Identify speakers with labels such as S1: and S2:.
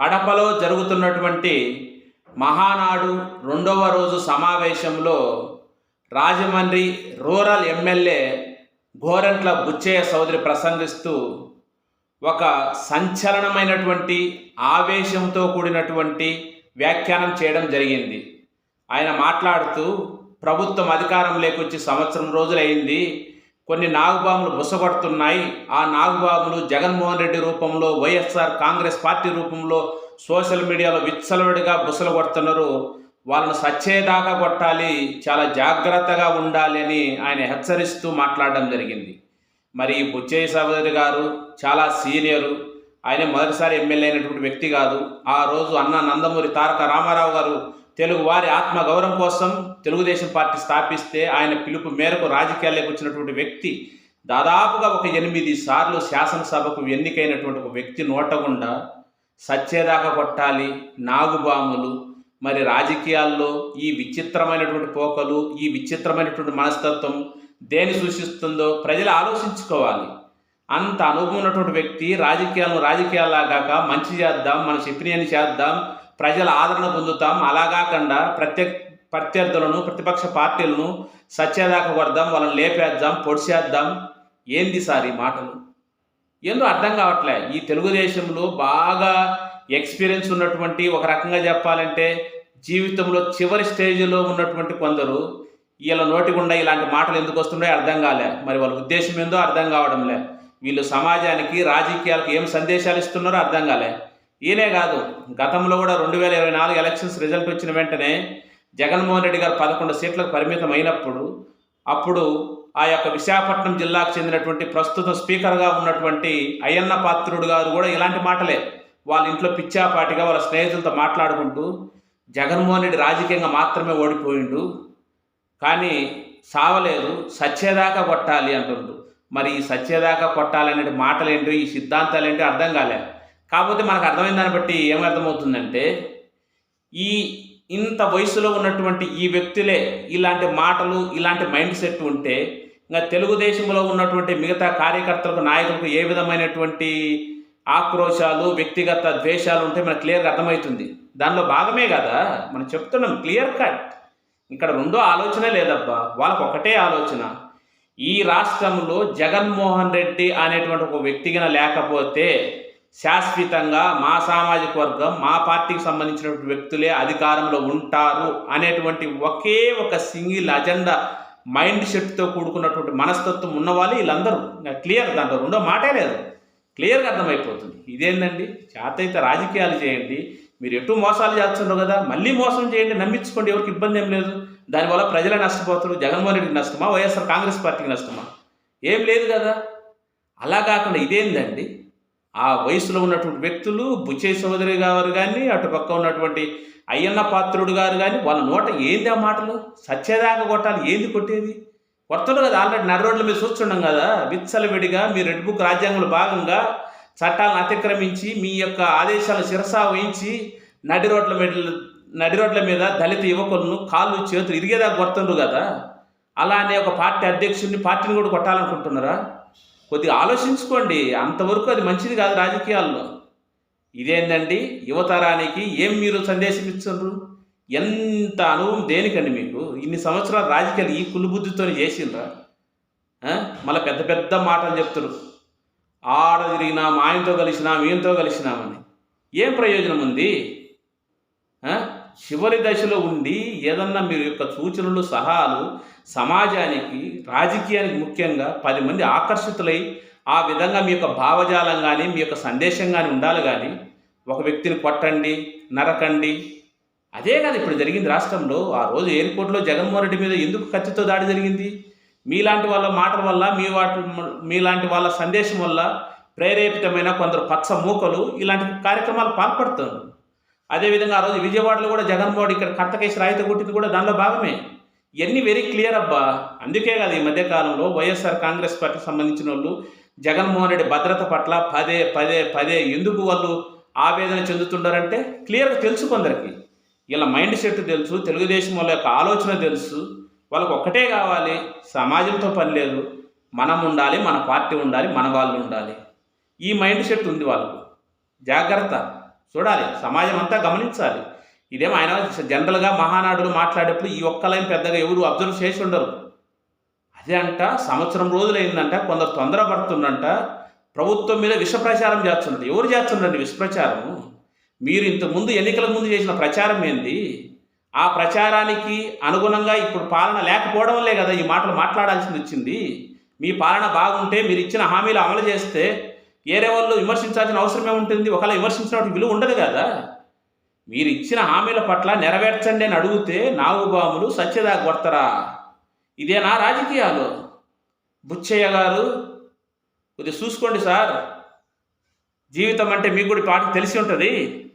S1: కడపలో జరుగుతున్నటువంటి మహానాడు రెండవ రోజు సమావేశంలో రాజమండ్రి రూరల్ ఎమ్మెల్యే గోరంట్ల బుచ్చయ్య సౌదరి ప్రసంగిస్తూ ఒక సంచలనమైనటువంటి ఆవేశంతో కూడినటువంటి వ్యాఖ్యానం చేయడం జరిగింది. ఆయన మాట్లాడుతూ ప్రభుత్వం అధికారం లేకొచ్చి సంవత్సరం రోజులైంది. కొన్ని నాగుబాములు బుసగొడుతున్నాయి ఆ నాగుబాములు జగన్మోహన్ రెడ్డి రూపంలో వైఎస్ఆర్ కాంగ్రెస్ పార్టీ రూపంలో సోషల్ మీడియాలో విచ్చలవిడిగా బుసలు కొడుతున్నారు వాళ్ళను సచ్చేదాకా కొట్టాలి చాలా జాగ్రత్తగా ఉండాలి అని ఆయన హెచ్చరిస్తూ మాట్లాడడం జరిగింది. మరి బుచ్చయ్య సహోదరి గారు చాలా సీనియరు. ఆయన మొదటిసారి ఎమ్మెల్యే అయినటువంటి వ్యక్తి కాదు. ఆ రోజు అన్న నందమూరి తారక రామారావు గారు తెలుగు వారి ఆత్మ గౌరవం కోసం తెలుగుదేశం పార్టీ స్థాపిస్తే ఆయన పిలుపు మేరకు రాజకీయాల్లోకి వచ్చినటువంటి వ్యక్తి దాదాపుగా ఒక ఎనిమిది సార్లు శాసనసభకు ఎన్నికైనటువంటి ఒక వ్యక్తి నోటగుండా సచ్చేదాకా కొట్టాలి నాగుబాములు మరి రాజకీయాల్లో ఈ విచిత్రమైనటువంటి పోకలు ఈ విచిత్రమైనటువంటి మనస్తత్వం దేని సూచిస్తుందో ప్రజలు ఆలోచించుకోవాలి. అంత అనుభవం ఉన్నటువంటి వ్యక్తి రాజకీయాలను రాజకీయాలాగాక మంచి చేద్దాం మన చెప్పినని చేద్దాం ప్రజల ఆదరణ పొందుతాం అలా కాకుండా ప్రత్యర్థులను ప్రతిపక్ష పార్టీలను సత్యదాకా కొడదాం వాళ్ళని లేపేద్దాం పొడిచేద్దాం. ఏంది సార్ ఈ మాటలు? ఏందో అర్థం కావట్లే. ఈ తెలుగుదేశంలో బాగా ఎక్స్పీరియన్స్ ఉన్నటువంటి ఒక రకంగా చెప్పాలంటే జీవితంలో చివరి స్టేజ్లో ఉన్నటువంటి కొందరు వీళ్ళ నోటి గుండా ఇలాంటి మాటలు ఎందుకు వస్తున్నాయో అర్థం కాలే. మరి వాళ్ళ ఉద్దేశం ఏందో అర్థం కావడంలే. వీళ్ళు సమాజానికి రాజకీయాలకు ఏం సందేశాలు ఇస్తున్నారో అర్థం కాలే. ఈయనే కాదు గతంలో కూడా రెండు వేల ఇరవై నాలుగు ఎలక్షన్స్ రిజల్ట్ వచ్చిన వెంటనే జగన్మోహన్ రెడ్డి గారు పదకొండు సీట్లకు పరిమితం అయినప్పుడు అప్పుడు ఆ యొక్క విశాఖపట్నం జిల్లాకు చెందినటువంటి ప్రస్తుత స్పీకర్గా ఉన్నటువంటి అయ్యన్న పాత్రుడు గారు కూడా ఇలాంటి మాటలే. వాళ్ళ ఇంట్లో పిచ్చాపాటిగా వాళ్ళ స్నేహితులతో మాట్లాడుకుంటూ జగన్మోహన్ రెడ్డి రాజకీయంగా మాత్రమే ఓడిపోయిండు. కానీ సావలేదు సచ్చేదాకా కొట్టాలి అంటుండు. మరి ఈ సచ్చేదాకా కొట్టాలనే మాటలేంటో ఈ సిద్ధాంతాలు ఏంటో అర్థం కాలే. కాకపోతే మనకు అర్థమైన దాన్ని బట్టి ఏం అర్థమవుతుందంటే ఈ ఇంత వయసులో ఉన్నటువంటి ఈ వ్యక్తులే ఇలాంటి మాటలు ఇలాంటి మైండ్ సెట్ ఉంటే ఇంకా తెలుగుదేశంలో ఉన్నటువంటి మిగతా కార్యకర్తలకు నాయకులకు ఏ విధమైనటువంటి ఆక్రోశాలు వ్యక్తిగత ద్వేషాలు ఉంటే మనకు క్లియర్గా అర్థమవుతుంది. దానిలో భాగమే కదా? మనం చెప్తున్నాం క్లియర్ కట్. ఇక్కడ రెండో ఆలోచన లేదబ్బా. వాళ్ళకు ఒకటే ఆలోచన. ఈ రాష్ట్రంలో జగన్మోహన్ రెడ్డి అనేటువంటి ఒక వ్యక్తిగా లేకపోతే శాశ్వతంగా మా సామాజిక వర్గం మా పార్టీకి సంబంధించినటువంటి వ్యక్తులే అధికారంలో ఉంటారు అనేటువంటి ఒకే ఒక సింగిల్ అజెండా మైండ్ సెట్తో కూడుకున్నటువంటి మనస్తత్వం ఉన్నవాళ్ళు వీళ్ళందరూ. క్లియర్ దాంట్లో రెండో మాటే లేదు. క్లియర్గా అర్థమైపోతుంది. ఇదేందండి? చేత రాజకీయాలు చేయండి. మీరు ఎటు మోసాలు చేస్తున్నారు కదా మళ్ళీ మోసం చేయండి నమ్మించుకోండి ఎవరికి ఇబ్బంది ఏం లేదు. దానివల్ల ప్రజలే నష్టపోతారు జగన్మోహన్ రెడ్డికి నష్టమా వైఎస్ఆర్ కాంగ్రెస్ పార్టీకి నష్టమా? ఏం లేదు కదా. అలా కాకుండా ఇదేందండి? ఆ వయసులో ఉన్నటువంటి వ్యక్తులు బుచ్చయ్య సోదరి గారు కానీ అటుపక్క ఉన్నటువంటి అయ్యన్న పాత్రుడు గారు కానీ వాళ్ళ నోట ఏంది ఆ మాటలు? సత్యదాకా కొట్టాలి. ఏంది కొట్టేది? కొడతాడు కదా ఆల్రెడీ నర్ర రోడ్ల మీద చూస్తుండం కదా. విచ్చలవిడిగా మీ రెడ్ బుక్ రాజ్యాంగంలో భాగంగా చట్టాలను అతిక్రమించి మీ యొక్క ఆదేశాలను శిరసా వహించి నడి రోడ్ల మీద నడి రోడ్ల మీద దళిత యువకులను కాళ్ళు చేతులు ఇరిగేదాకా కొడుతుండ్రు కదా. అలానే ఒక పార్టీ అధ్యక్షుడిని పార్టీని కూడా కొట్టాలనుకుంటున్నారా? కొద్దిగా ఆలోచించుకోండి. అంతవరకు అది మంచిది కాదు రాజకీయాల్లో. ఇదేందండి? యువతరానికి ఏం మీరు సందేశం ఇచ్చారు? ఎంత అనుభవం దేనికండి మీకు? ఇన్ని సంవత్సరాలు రాజకీయాలు ఈ కులుబుద్ధితో చేసిండ్రా? మళ్ళీ పెద్ద పెద్ద మాటలు చెప్తారు. ఆడ తిరిగినాం ఆయనతో కలిసినాం ఈయనతో కలిసినామని ఏం ప్రయోజనం ఉంది? చివరి దశలో ఉండి ఏదన్నా మీరు యొక్క సూచనలు సహాలు సమాజానికి రాజకీయానికి ముఖ్యంగా పది మంది ఆకర్షితులై ఆ విధంగా మీ యొక్క భావజాలం కానీ మీ యొక్క సందేశం కానీ ఉండాలి కానీ ఒక వ్యక్తిని కొట్టండి నరకండి. అదే కదా ఇప్పుడు జరిగింది రాష్ట్రంలో. ఆ రోజు ఎయిర్పోర్ట్లో జగన్మోహన్ రెడ్డి మీద ఎందుకు ఖర్చుతో దాడి జరిగింది? మీలాంటి వాళ్ళ మాటల వల్ల మీ వాటి మీలాంటి వాళ్ళ సందేశం వల్ల ప్రేరేపితమైన కొందరు పచ్చ మూకలు ఇలాంటి కార్యక్రమాలు పాల్పడుతున్నారు. అదేవిధంగా ఆ రోజు విజయవాడలో కూడా జగన్మోహన్ ఇక్కడ కర్తకేసి రాయిత కొట్టింది కూడా దానిలో భాగమే. ఇవన్నీ వెరీ క్లియర్ అబ్బా. అందుకే కదా ఈ మధ్యకాలంలో వైఎస్ఆర్ కాంగ్రెస్ పార్టీకి సంబంధించిన వాళ్ళు జగన్మోహన్ రెడ్డి భద్రత పట్ల పదే పదే పదే ఎందుకు వాళ్ళు ఆవేదన చెందుతున్నారంటే క్లియర్గా తెలుసు కొందరికి. వీళ్ళ మైండ్ సెట్ తెలుసు తెలుగుదేశం వాళ్ళ యొక్క ఆలోచన తెలుసు. వాళ్ళకు ఒక్కటే కావాలి సమాజంతో పని లేదు. మనం ఉండాలి మన పార్టీ ఉండాలి మన వాళ్ళు ఉండాలి. ఈ మైండ్ సెట్ ఉంది వాళ్ళకు. జాగ్రత్త. చూడాలి. సమాజం అంతా గమనించాలి. ఇదేమో ఆయన జనరల్గా మహానాడులు మాట్లాడేప్పుడు ఈ ఒక్క లైన్ పెద్దగా ఎవరు అబ్జర్వ్ చేసి ఉండరు. అదే అంట సంవత్సరం రోజులైందంట కొందరు తొందరపడుతుందంట ప్రభుత్వం మీద విషప్రచారం ప్రచారం ఎవరు చేస్తుండండి విషప్రచారం? మీరు ఇంతకుముందు ఎన్నికల ముందు చేసిన ప్రచారం ఏంది? ఆ ప్రచారానికి అనుగుణంగా ఇప్పుడు పాలన లేకపోవడం వల్లే కదా ఈ మాటలు మాట్లాడాల్సింది వచ్చింది. మీ పాలన బాగుంటే మీరు ఇచ్చిన హామీలు అమలు చేస్తే వేరే వాళ్ళు విమర్శించాల్సిన అవసరమే ఉంటుంది ఒకవేళ విమర్శించినట్టు విలువ ఉండదు కదా. మీరు ఇచ్చిన హామీల పట్ల నెరవేర్చండి అని అడిగితే నాగుబాములు సత్యదా కొడతారా ఇదేనా రాజకీయాలు? బుచ్చయ్య గారు కొద్దిగా చూసుకోండి సార్. జీవితం అంటే మీకు కూడా పాట తెలిసి ఉంటుంది.